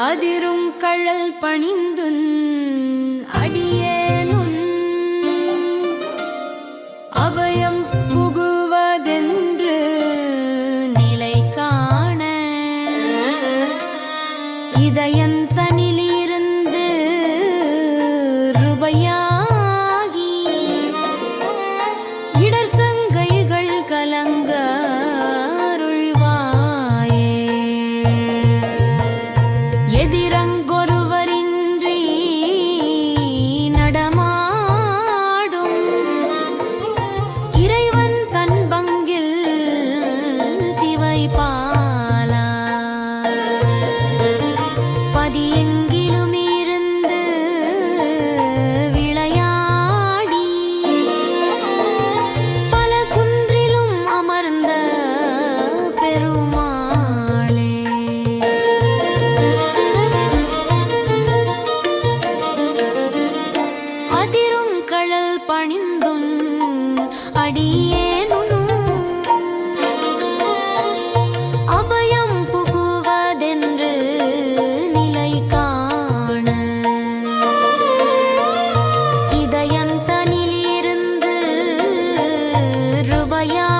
அதிரும் கழல் பணிந்துன் அடியேனுன். அவயம் புகுவதென்று நிலை காண. இதயந்தனிலிருந்து ருபையா や